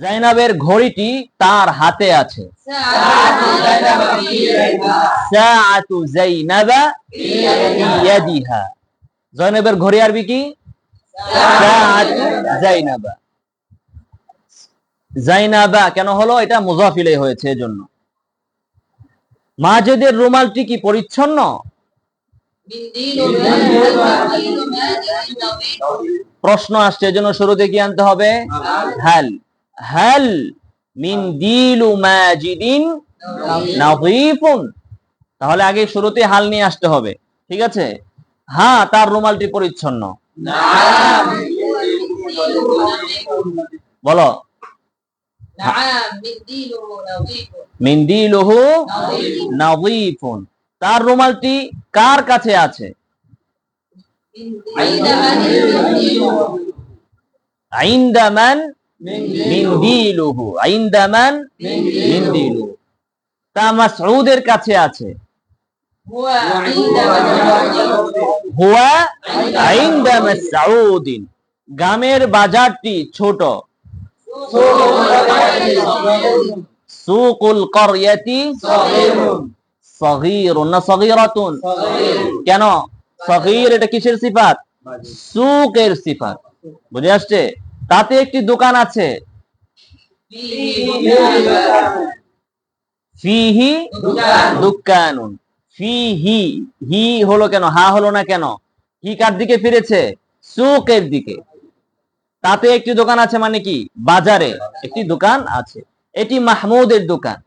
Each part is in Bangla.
জাইনাবের ঘড়িটি তার হাতে আছে। জয়নবের ঘড়ি আরবি কি? জাইনাবা। জাইনাবা কেন হলো? এটা মুজাফিলে হয়েছে এজন্য। মাজেদের রুমালটি কি পরিচ্ছন্ন? প্রশ্ন আসছে, এজন্য শুরুতে কি আনতে হবে? হাল। হাল মিন দিলু মাজিদিন নাযীফুন তাহলে আগে শুরুতে হাল নিয়ে আসতে হবে ঠিক আছে? হ্যাঁ তার রুমালটি পরিচ্ছন্ন। বলো। নাযীফুন তার রুমালটি কার কাছে আছে? আইন্দা মান মিন্দিলুহু। আইন্দা মান মিন্দিলুহু। তা মাসউদের কাছে আছে। হুয়া আইন্দা মাসউদিন। গ্রামের বাজারটি ছোট। সুকুল করিয়াতি সগীরুন না সগীরাতুন। কেন? সগীর এটা কিসের সিফাত? সুকের সিফাত। বুঝে আসছে? তাতে একটি দোকান আছে। হলো কেন, হা হলো না কেন? হি কার দিকে ফিরেছে? সুকের দিকে। তাতে একটি দোকান আছে মানে কি? বাজারে একটি দোকান আছে। এটি মাহমুদের দোকান।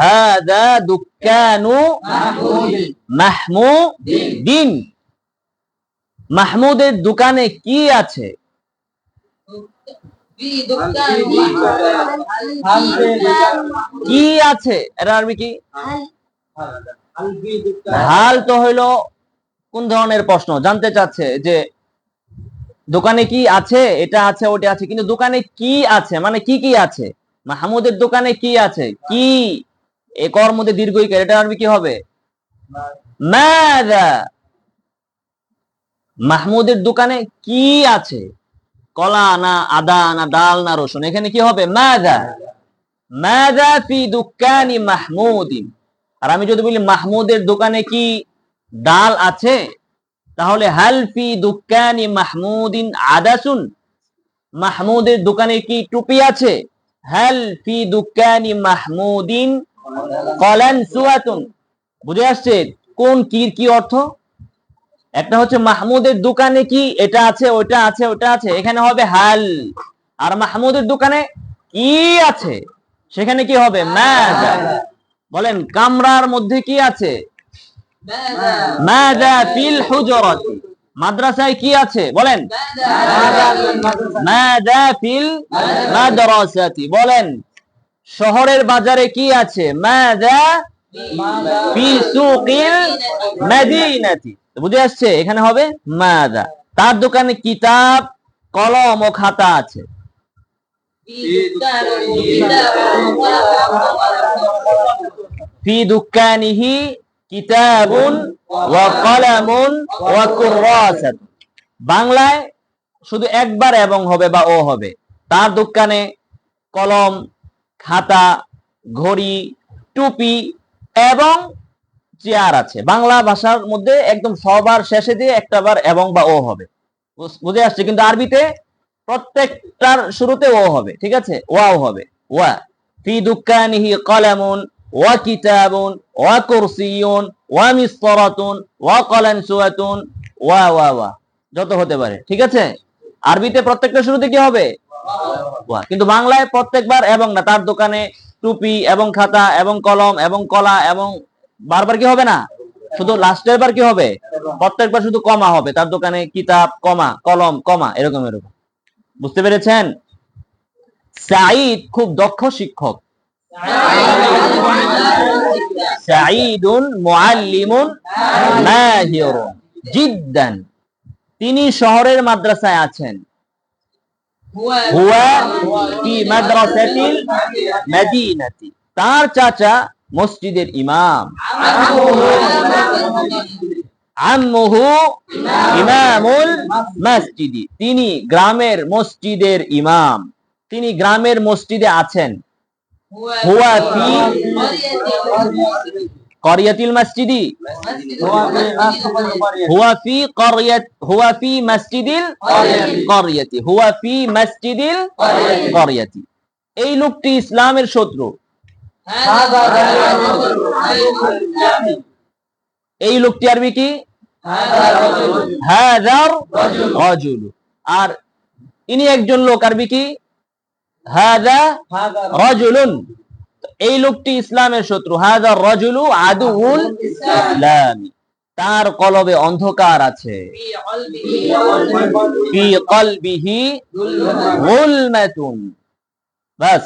হাদা দুকানু মাহমুদিন। মাহমুদের দোকানে কি আছে? কি আছে? এটা আরবি কি? হাল তো হইল কোন ধরনের প্রশ্ন? জানতে চাচ্ছে যে দোকানে কি আছে? এটা আছে ওটা আছে কিন্তু দোকানে কি আছে? মানে কি কি আছে? মাহমুদের দোকানে কি আছে? কি? এ কর মধ্যে দীর্ঘ ইকার, এটা আরবি কি হবে? মাদা। মাহমুদের দোকানে কি আছে? কলা না আদা না ডাল না রসুন? এখানে কি হবে? মাদা মাদা ফি দুকানি মাহমুদিন। আর আমি যদি বলি মাহমুদের দোকানে কি ডাল আছে, তাহলে হাল ফি দুকানি মাহমুদিন আদাসুন। মাহমুদের দোকানে কি টুপি আছে? হাল ফি দুকানি মাহমুদিন কলান সুয়াতুন। বুঝে আসছে? কোন কি কি অর্থ? একটা হচ্ছে মাহমুদের দোকানে কি এটা আছে ওটা আছে ওটা আছে, এখানে হবে হাল। আর মাহমুদের দোকানে কি আছে? সেখানে কি হবে? মাযা। বলেন, কামরার মধ্যে কি আছে? মাযা ফিল হুজরাতি। মাদ্রাসায় কি আছে? বলেন, মাযা ফিল মাদ্রাসাতি। বলেন, শহরের বাজারে কি আছে? মাযা ফি সুকিল মাদিনাতি। বুঝে আসছে? এখানে হবে মাযা। তার দোকানে কিতাব, কলম ও খাতা আছে। ফি দুকানিহি কিতাবুন ওয়া কলামুন ওয়া কুররাসাত বাংলায় শুধু একবার এবং হবে বা ও হবে। তার দোকানে কলম, খাতা, ঘড়ি, টুপি এবং চেয়ার আছে। বাংলা ভাষার মধ্যে একদম সবার শেষে দিয়ে একটা বার এবং বা ও হবে। বুঝে আসছে? কিন্তু আরবিতে প্রত্যেকটার শুরুতে ও হবে, ঠিক আছে? ওয়াও হবে। ওয়া। ফি দুকানিহি কলামুন, ওয়া কিতাবুন, ওয়া কুরসিয়ুন, ওয়া মিসরাতুন ওয়া কলানসুয়াতুন ওয়া ওয়া ওয়া। যত হতে পারে, ঠিক আছে? আরবিতে প্রত্যেকটা শুরুতে কি হবে? ওয়া। কিন্তু বাংলায় প্রত্যেকবার এবং না, তার দোকানে টুপি এবং খাতা এবং কলম এবং কলা এবং বারবার কি হবে না? শুধু লাস্টের বার কি হবে? প্রত্যেকবার শুধু কমা হবে। তার দোকানে কিতাব, কমা, কলম, কমা, এরকম এরকম। বুঝতে পেরেছেন? সাঈদ খুব দক্ষ শিক্ষক। জিদ্দান। তিনি শহরের মাদ্রাসায় আছেন। তার চাচা মসজিদের ইমাম। আম্মুহু ইমামুল মসজিদি। তিনি গ্রামের মসজিদের ইমাম। তিনি গ্রামের মসজিদে আছেন। করিয়াতিল মসজিদি। হুয়া ফি করিয়াত, হুয়া মসজিদিল করিয়াতি। হুয়া ফি মসজিদিল করিয়াতি। এই লোকটি ইসলামের শত্রু। এই লোকটি আরবি কি? হাজার রাজুল। আর ইনি একজন লোক আরবি কি? হাজা রাজুলুন। এই লোকটি ইসলামের শত্রু। হাজার রাজুলু আদুউল ইসলামি। তার কলবে অন্ধকার আছে। ফি কলবিহি গুলমাতুন বাস।